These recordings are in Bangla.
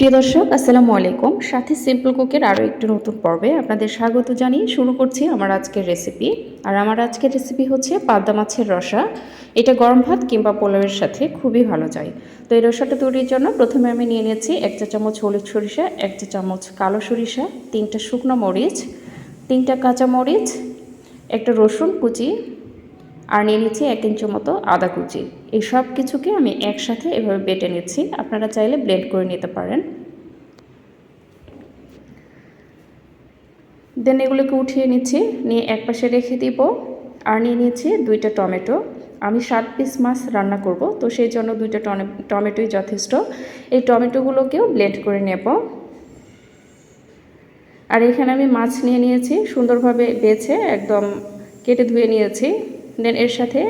প্রিয় দর্শক, আসসালামু আলাইকুম। সাথে সিম্পল কুকের আরও একটি নতুন পর্বে আপনাদের স্বাগত জানিয়ে শুরু করছি আমার আজকের রেসিপি আর আমার আজকের রেসিপি হচ্ছে পাবদা মাছের রসা। এটা গরম ভাত কিংবা পোলাওয়ের সাথে খুবই ভালো যায়। তো এই রসাটা তৈরির জন্য প্রথমে আমি নিয়ে নিয়েছি এক চা চামচ হলুদ সরিষা, এক চা চামচ কালো সরিষা, তিনটা শুকনো মরিচ, তিনটা কাঁচা মরিচ, একটা রসুন কুচি আর নিয়ে নিচ্ছি এক ইঞ্চি মতো আদা কুচি। এই সব কিছুকে আমি একসাথে এভাবে বেটে নিচ্ছি। আপনারা চাইলে ব্লেন্ড করে নিতে পারেন। দেন এগুলোকে উঠিয়ে নিচ্ছি। নিয়ে এক পাশে রেখে দিব। আর নিয়ে নিচ্ছি দুইটা টমেটো। আমি সাত পিস মাছ রান্না করব, তো সেই জন্য দুইটা টমেটোই যথেষ্ট। এই টমেটোগুলোকেও ব্লেন্ড করে নেব। আর এখানে আমি মাছ নিয়ে নিয়েছি। সুন্দরভাবে বেছে একদম কেটে ধুয়ে নিয়েছি। দেন এর সাথে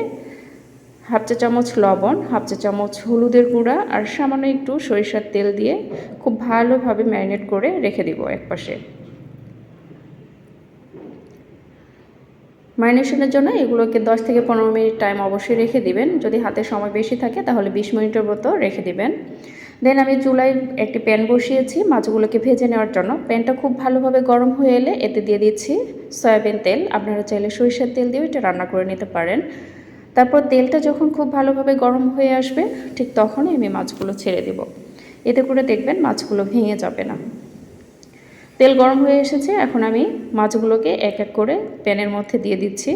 হাফ চা চামচ লবণ, হাফ চা চামচ হলুদের গুঁড়া আর সামান্য একটু সরিষার তেল দিয়ে খুব ভালোভাবে ম্যারিনেট করে রেখে দিব একপাশে। ম্যারিনেশনের জন্য এগুলোকে 10 থেকে পনেরো মিনিট টাইম অবশ্যই রেখে দিবেন। যদি হাতে সময় বেশি থাকে তাহলে 20 মিনিটের মতো রেখে দিবেন। দেন আমি চুলায় একটি প্যান বসিয়েছি, মাছগুলোকে ভেজে নেওয়ার জন্য। প্যানটা খুব ভালোভাবে গরম হয়ে এলে এতে দিয়ে দিচ্ছি সয়াবিন তেল। আপনারা চাইলে সরিষার তেল দিয়েও এটা রান্না করে নিতে পারেন। তারপর তেলটা যখন খুব ভালোভাবে গরম হয়ে আসবে, ঠিক তখনই আমি মাছগুলো ছেড়ে দেব। এতে করে দেখবেন মাছগুলো ভেঙে যাবে না। তেল গরম হয়ে এসেছে, এখন আমি মাছগুলোকে এক এক করে প্যানের মধ্যে দিয়ে দিচ্ছি।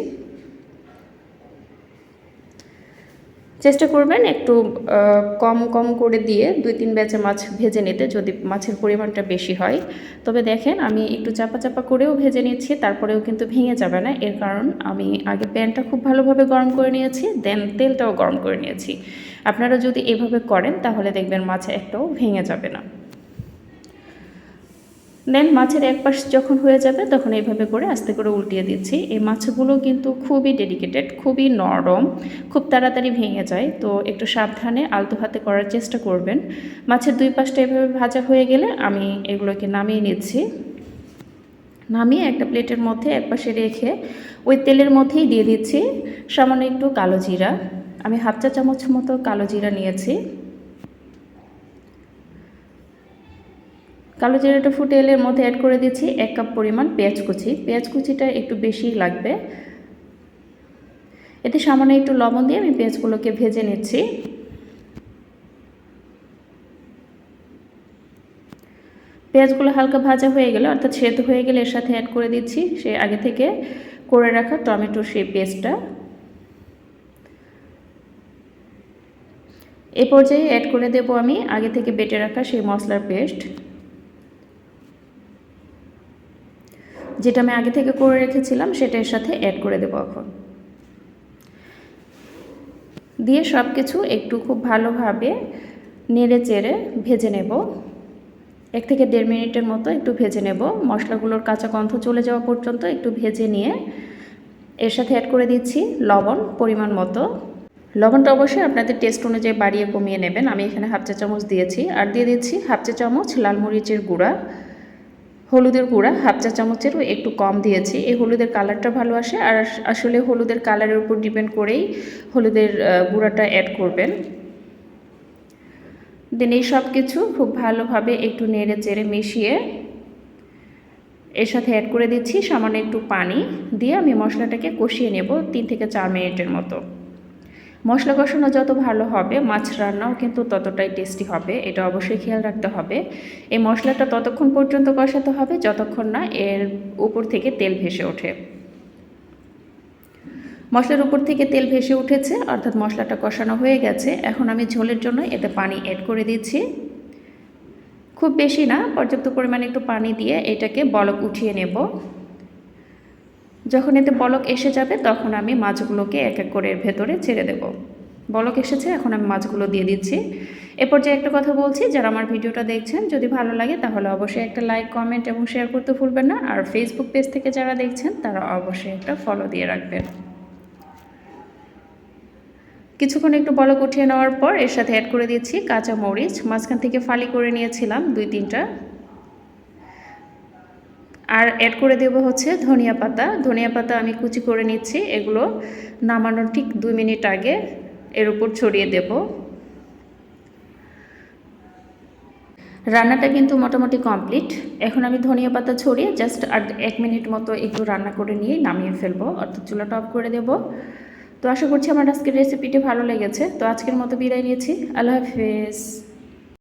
চেষ্টা করবেন একটু কম কম করে দিয়ে দুই, তিন ব্যাচে মাছ ভেজে নিতে যদি মাছের পরিমাণটা বেশি হয়। তবে দেখেন আমি একটু চাপা চাপা করেও ভেজে নিচ্ছি, তারপরেও কিন্তু ভেঙে যাবে না। এর কারণ আমি আগে প্যানটা খুব ভালোভাবে গরম করে নিয়েছি, দেন তেলটাও গরম করে নিয়েছি। আপনারা যদি এভাবে করেন তাহলে দেখবেন মাছ একটাও ভেঙে যাবে না। দেন মাছের এক পাশ যখন হয়ে যাবে, তখন এইভাবে করে আস্তে করে উল্টিয়ে দিচ্ছি। এই মাছগুলো কিন্তু খুবই ডেডিকেটেড খুবই নরম, খুব তাড়াতাড়ি ভেঙে যায়। তো একটু সাবধানে আলতো হাতে করার চেষ্টা করবেন। মাছের দুই পাশটা এভাবে ভাজা হয়ে গেলে আমি এগুলোকে নামিয়ে নিচ্ছি। নামিয়ে একটা প্লেটের মধ্যে এক পাশে রেখে ওই তেলের মধ্যেই দিয়ে দিচ্ছি। সামান্য একটু কালো জিরা। আমি হাফ চা চামচ মতো কালো জিরা নিয়েছি। কালো জিরাটা ফুটে এলে মধ্যে অ্যাড করে দিচ্ছি এক কাপ পরিমাণ পেঁয়াজ কুচি। পেঁয়াজ কুচিটা একটু বেশি লাগবে। এতে সামান্য একটু লবণ দিয়ে আমি পেঁয়াজগুলোকে ভেজে নিচ্ছি। পেঁয়াজগুলো হালকা ভাজা হয়ে গেলে, অর্থাৎ সেদ্ধ হয়ে গেলে এর সাথে অ্যাড করে দিচ্ছি সে আগে থেকে করে রাখা টমেটোর সেই পেস্টটা। এ পর্যায়ে অ্যাড করে দেব আমি আগে থেকে বেটে রাখা সেই মশলার পেস্ট। যেটা আমি আগে থেকে করে রেখেছিলাম, সেটা এর সাথে অ্যাড করে দেবো এখন। দিয়ে সব কিছু একটু খুব ভালোভাবে নেড়ে চেড়ে ভেজে নেব। এক থেকে দেড় মিনিটের মতো একটু ভেজে নেব। মশলাগুলোর কাঁচা গন্ধ চলে যাওয়া পর্যন্ত একটু ভেজে নিয়ে এর সাথে অ্যাড করে দিচ্ছি লবণ পরিমাণ মতো। লবণটা অবশ্যই আপনাদের টেস্ট অনুযায়ী বাড়িয়ে কমিয়ে নেবেন। আমি এখানে হাফ চা চামচ দিয়েছি। আর দিয়ে দিচ্ছি হাফ চা চামচ লাল মরিচের গুঁড়া। হলুদের গুঁড়া, হাফ চা চামচেরও একটু কম দিয়েছি। এই হলুদের কালারটা ভালো আসে আর আসলে হলুদের কালারের উপর ডিপেন্ড করেই হলুদের গুঁড়াটা অ্যাড করবেন। দেন এই সব কিছু খুব ভালোভাবে একটু নেড়ে চেড়ে মিশিয়ে এর সাথে অ্যাড করে দিচ্ছি সামান্য একটু পানি দিয়ে আমি মশলাটাকে কষিয়ে নেব তিন থেকে চার মিনিটের মতো। মশলা কষানো যত ভালো হবে, মাছ রান্নাও কিন্তু ততটাই টেস্টি হবে, এটা অবশ্যই খেয়াল রাখতে হবে। এই মশলাটা ততক্ষণ পর্যন্ত কষাতে হবে, যতক্ষণ না এর উপর থেকে তেল ভেসে ওঠে। মশলার উপর থেকে তেল ভেসে উঠেছে, অর্থাৎ মশলাটা কষানো হয়ে গেছে। এখন আমি ঝোলের জন্য এতে পানি অ্যাড করে দিচ্ছি। খুব বেশি না, পর্যাপ্ত পরিমাণে একটু পানি দিয়ে এটাকে বলক উঠিয়ে নেব। যখন এতে বলক এসে যাবে, তখন আমি মাছগুলোকে এক এক করে ভেতরে ছেড়ে দেব। বলক এসেছে, এখন আমি মাছগুলো দিয়ে দিচ্ছি। এ পর্যায়ে একটা কথা বলছি, যারা আমার ভিডিওটা দেখছেন, যদি ভালো লাগে তাহলে অবশ্যই একটা লাইক, কমেন্ট এবং শেয়ার করতে ভুলবেন না। আর ফেসবুক পেজ থেকে যারা দেখছেন, তারা অবশ্যই একটা ফলো দিয়ে রাখবেন। কিছুক্ষণ একটু বলক উঠিয়ে নেওয়ার পর এর সাথে অ্যাড করে দিচ্ছি কাঁচা মরিচ মাঝখান থেকে ফালি করে নিয়েছিলাম দুই তিনটা। আর অ্যাড করে দেবো হচ্ছে ধনিয়া পাতা। ধনিয়া পাতা আমি কুচি করে নিচ্ছি, এগুলো নামানোর ঠিক দুই মিনিট আগে এর উপর ছড়িয়ে দেব। রান্নাটা কিন্তু মোটামুটি কমপ্লিট এখন আমি ধনিয়া পাতা ছড়িয়ে জাস্ট আর এক মিনিট মতো একটু রান্না করে নিয়ে নামিয়ে ফেলব, অর্থাৎ চুলাটা অফ করে দেব। তো আশা করছি আমার আজকের রেসিপিটি ভালো লেগেছে। তো আজকের মতো বিদায় নিয়েছি। আল্লাহ হাফেজ।